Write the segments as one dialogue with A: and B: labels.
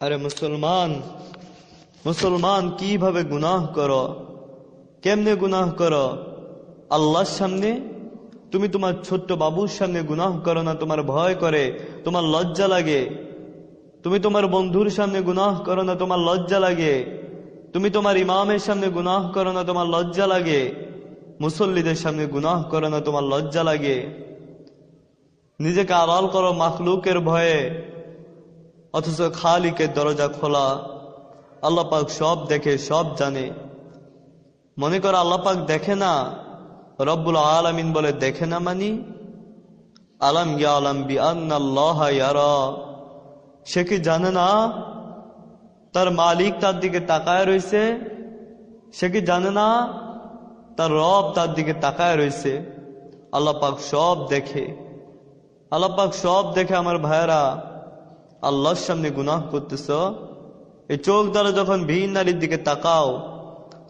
A: আরে মুসলমান মুসলমান কীভাবে গুনাহ করো? কেমনে গুনাহ করো? আল্লাহর সামনে? তুমি তোমার ছোট্ট বাবুর সামনে গুনাহ করো না? তোমার ভয় করে, তোমার লজ্জা লাগে। তুমি তোমার বন্ধুর সামনে গুনাহ করো না? তোমার লজ্জা লাগে। তুমি তোমার ইমামের সামনে গুনাহ করো না? তোমার লজ্জা লাগে। মুসল্লিদের সামনে গুনাহ করো না? তোমার লজ্জা লাগে। নিজেকে আড়াল করো মাখলুকের ভয়ে। অথচ খালিকের দরজা খোলা। আল্লাহ পাক সব দেখে, সব জানে। মনে করো আল্লাহ পাক দেখে না? রব্বুল আলামিন বলে, দেখে না মানি? আলাম ইয়া আলাম বি সে কি জানে না? তার মালিক তার দিকে তাকায় রয়েছে সে কি জানে না? তার রব তার দিকে তাকায় রয়েছে আল্লাপাক সব দেখে। আল্লাপাক সব দেখে, আমার ভাইয়েরা। আল্লাহর সামনে গুনাহ করতেছ, এই চোখ দ্বারা যখন ভিন নারীর দিকে তাকাও,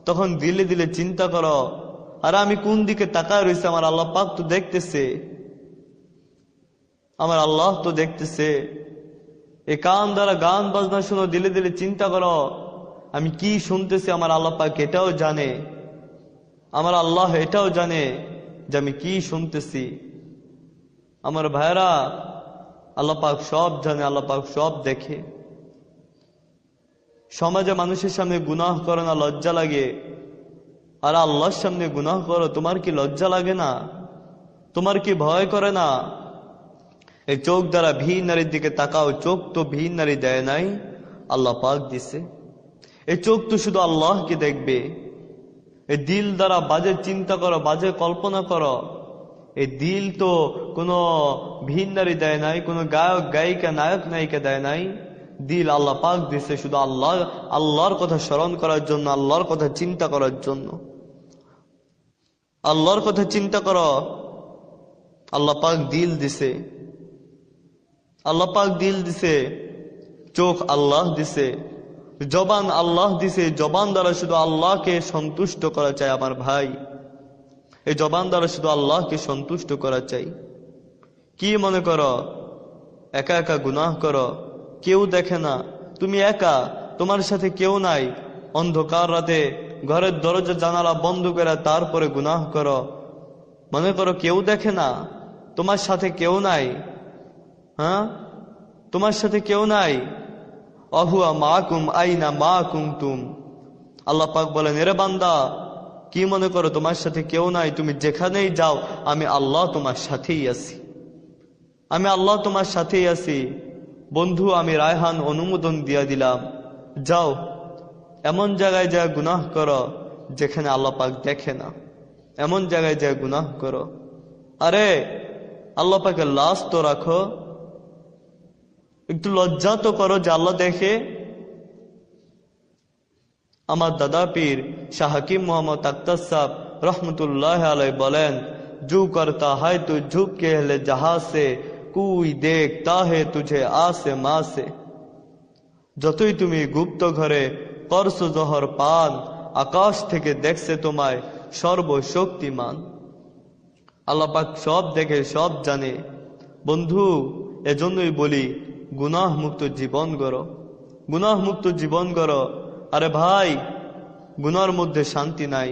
A: তখন দিলে দিলে চিন্তা করো, আর আমি কোন দিকে তাকায় রয়েছে, আমার আল্লাহ পাক তো দেখতেছে। আমার আল্লাহ তো দেখতেছে। এ কান দ্বারা গান বাজনা শুনো, দিলে দিলে চিন্তা করো, আমি কি শুনতেছি, আমার আল্লাহ পাক এটাও জানে। আমার আল্লাহ এটাও জানে যে আমি কি শুনতেছি। আমার ভাইরা আল্লাহ পাক সব জানে, আল্লাহ পাক সব দেখে। সমাজে মানুষের সামনে গুনাহ করো না, লজ্জা লাগে। আর আল্লাহর সামনে গুনাহ করো, তোমার কি লজ্জা লাগে না? তোমার কি ভয় করে না? এই চোখ দ্বারা ভিন নারীর দিকে তাকাও, চোখ তো ভিন নারী দেয় নাই, আল্লাহ পাক দিছে। এই চোখ তো শুধু আল্লাহকে দেখবে। এই দিল দ্বারা বাজে চিন্তা করো, বাজে কল্পনা করো। এই দিল তো কোনো ভিন নারী দেয় নাই, কোনো গায়ক, গায়িকা, নায়ক, নায়িকা দেয় নাই। দিল আল্লাহ পাক দিছে শুধু আল্লাহ আল্লাহর কথা স্মরণ করার জন্য, আল্লাহর কথা চিন্তা করার জন্য। আল্লাহর কথা চিন্তা কর। আল্লাহ পাক দিল দিছে। আল্লাহ পাক দিল দিছে। চোখ আল্লাহ দিছে। জবান আল্লাহ দিছে। জবান দ্বারা শুধু আল্লাহকে সন্তুষ্ট করা চাই আমার ভাই। এই জবান দ্বারা শুধু আল্লাহকে সন্তুষ্ট করা চাই। কি মনে করো? একা একা গুনাহ করো? কেউ দেখে না। তুমি একা, তোমার সাথে কেউ নাই। অন্ধকার রাতে ঘরের দরজা জানালা বন্ধ করে তারপরে গুনাহ করো। মনে করো কেউ দেখে না। তোমার সাথে কেউ নাই। হ্যাঁ? তোমার সাথে কেউ নাই। অহুয়া মা কুম আইনা মা কুম তুম। আল্লাহ পাক বলেন, এরে বান্দা কি মনে করো, তোমার সাথে কেউ নাই, তুমি যেখানেই যাও, আমি আল্লাহ তোমার সাথেই আছি। আমি আল্লাহ তোমার সাথেই আছি। বন্ধু, আমি রায়হান অনুমোদন দিয়া দিলাম। যাও, এমন জায়গায় যা গুনাহ করো, যেখানে আল্লাহ পাক দেখে না। এমন জায়গায় যা গুনাহ করো। আরে, আল্লাহ পাকের লাশ তো রাখো। একটু লজ্জা তো করো যে আল্লাহ দেখে আমার দাদা পীর শাহ হাকিম মোহাম্মদ আক্তার সাহ রহমতুল্লাহ আলাই বলেন, জু করতা হায় তু, ঝুক কে হলে জাহাজে সে, কুই দেখতা হে তুঝে আসে মাসে যতই তুমি গুপ্ত ঘরে করস জহর পান, আকাশ থেকে দেখছে তোমায় সর্বশক্তিমান। আল্লাপাক সব দেখে, সব জানে। বন্ধু, এজন্যই বলি গুনাহ মুক্ত জীবন গর গুনাহ মুক্ত জীবন গড় আরে ভাই, গুনার মধ্যে শান্তি নাই,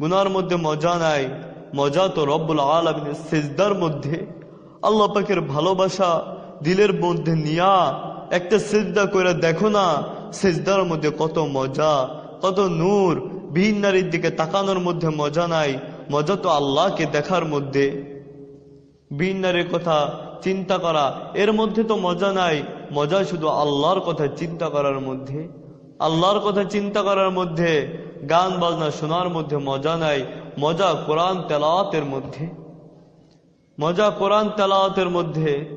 A: গুনার মধ্যে মজা নাই, মজা তো রব্বুল আলমিনের সেজদার মধ্যে। আল্লাহ পাকের ভালোবাসা দিলের মধ্যে নিয়া একটা সেজদা করে দেখো না, সেজদার মধ্যে কত মজা, কত নূর, ভিন নারীর দিকে তাকানোর মধ্যে মজা নাই, মজা তো আল্লাহকে দেখার মধ্যে। ভিন নারীর কথা চিন্তা করা, এর মধ্যে তো মজা নাই মজা শুধু আল্লাহর কথা চিন্তা করার মধ্যে। আল্লাহর কথা চিন্তা করার মধ্যে, গান বাজনা শোনার মধ্যে মজা নাই, মজা কোরআন তেলাওয়াতের মধ্যে। মজা কোরআন তেলাওয়াতের মধ্যে।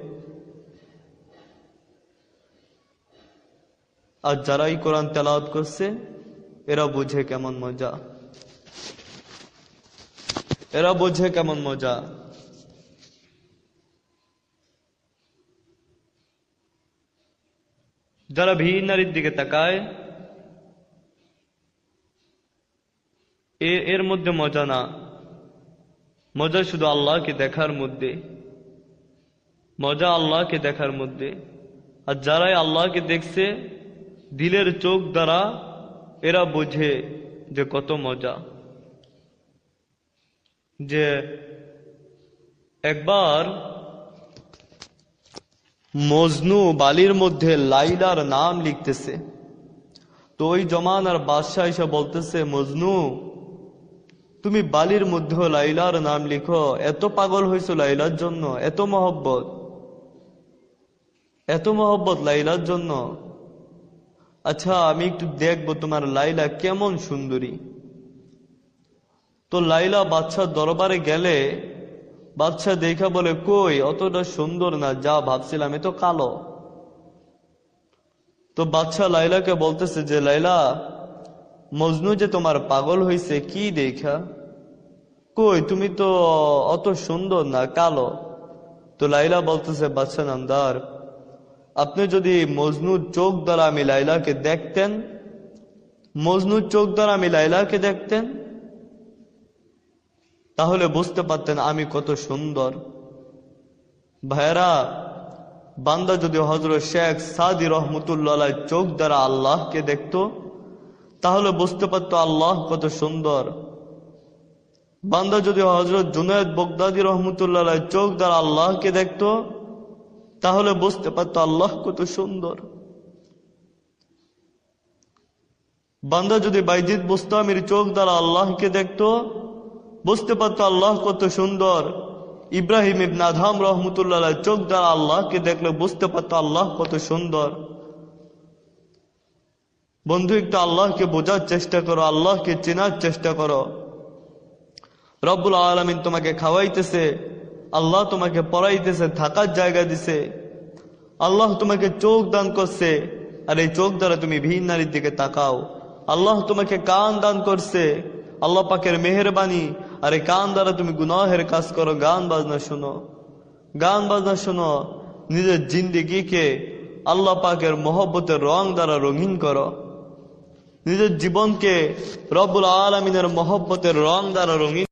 A: আর যারাই কোরআন তেলাওয়াত করছে, এরা বুঝে কেমন মজা। এরা বোঝে কেমন মজা। যারা ভিন নারীর দিকে তাকায় এর মধ্যে মজা না। মজা শুধু আল্লাহকে দেখার মধ্যে। মজা আল্লাহকে দেখার মধ্যে। আর যারাই আল্লাহকে দেখছে, দিলের চোখ দ্বারা এরা বোঝে যে কত মজা। যে একবার মজনু বালির মধ্যে লাইলার নাম লিখতেছে। তো ওই জমানার বাদশাহ এসে বলতেছে, মজনু তুমি বালির মধ্যে লাইলার নাম লিখো, এত পাগল হয়েছো লাইলার জন্য, এত মহব্বত। এত মহব্বত লাইলার জন্য। আচ্ছা আমি একটু দেখব তোমার লাইলা কেমন সুন্দরী। তো লাইলা বাচ্চার দরবারে গেলে বাচ্চা দেখা বলে, কই, অতটা সুন্দর না, যা ভাবছিলাম, এ তো কালো। তো বাচ্চা লাইলাকে বলতেছে যে, লাইলা মজনু যে তোমার পাগল হয়েছে কি দেখা? কই, তুমি তো অত সুন্দর না, কালো। তো লাইলা বলতেছে, বাচ্চা নামদার, আপনি যদি মজনুর চোখ দ্বারা আমি লাইলাকে দেখতেন, মজনুর চোখ দ্বারা আমি লাইলাকে দেখতেন, তাহলে বুঝতে পারতেন আমি কত সুন্দর। ভাইরা বান্দা যদি হজরত শেখ সাদি রহমতুল্লাহ চোখ দ্বারা আল্লাহকে দেখত তাহলে বুঝতে পারতো আল্লাহ কত সুন্দর। বান্দা যদি হজরত জুনায়দ বগদাদি রহমতুল্লাহ চোখ দ্বারা আল্লাহকে দেখত, তাহলে বুঝতে পারতো আল্লাহ কত সুন্দর। বান্দা যদি বাইজিদ বুস্তামির চোখ দ্বারা আল্লাহকে দেখতো, বুঝতে পারতো আল্লাহ কত সুন্দর। ইব্রাহিম ইবন আধাম রহমতুল্লাহ চোখ দ্বারা আল্লাহকে দেখলে বুঝতে পারতো আল্লাহ কত সুন্দর। বন্ধু, একটু আল্লাহকে বোঝার চেষ্টা করো, আল্লাহকে চেনার চেষ্টা করো। রব্বুল আলমিন তোমাকে খাওয়াইতেছে, আল্লাহ তোমাকে পড়াইতেছে, থাকার জায়গা দিছে। আল্লাহ তোমাকে চোখ দান করছে, আর এই চোখ দ্বারা তুমি ভিন নারীর দিকে তাকাও। আল্লাহ তোমাকে কান দান করছে, আল্লাহ পাকের মেহরবানি, আর এই কান দ্বারা তুমি গুনাহের কাজ করো। গান বাজনা শোনো, গান বাজনা শোনো, নিজের জিন্দিগিকে আল্লাহ পাকের মহব্বতের রং দ্বারা রঙিন করো। নিজের জীবনকে রব্বুল আলমিনের মহব্বতের রং দ্বারা রঙিন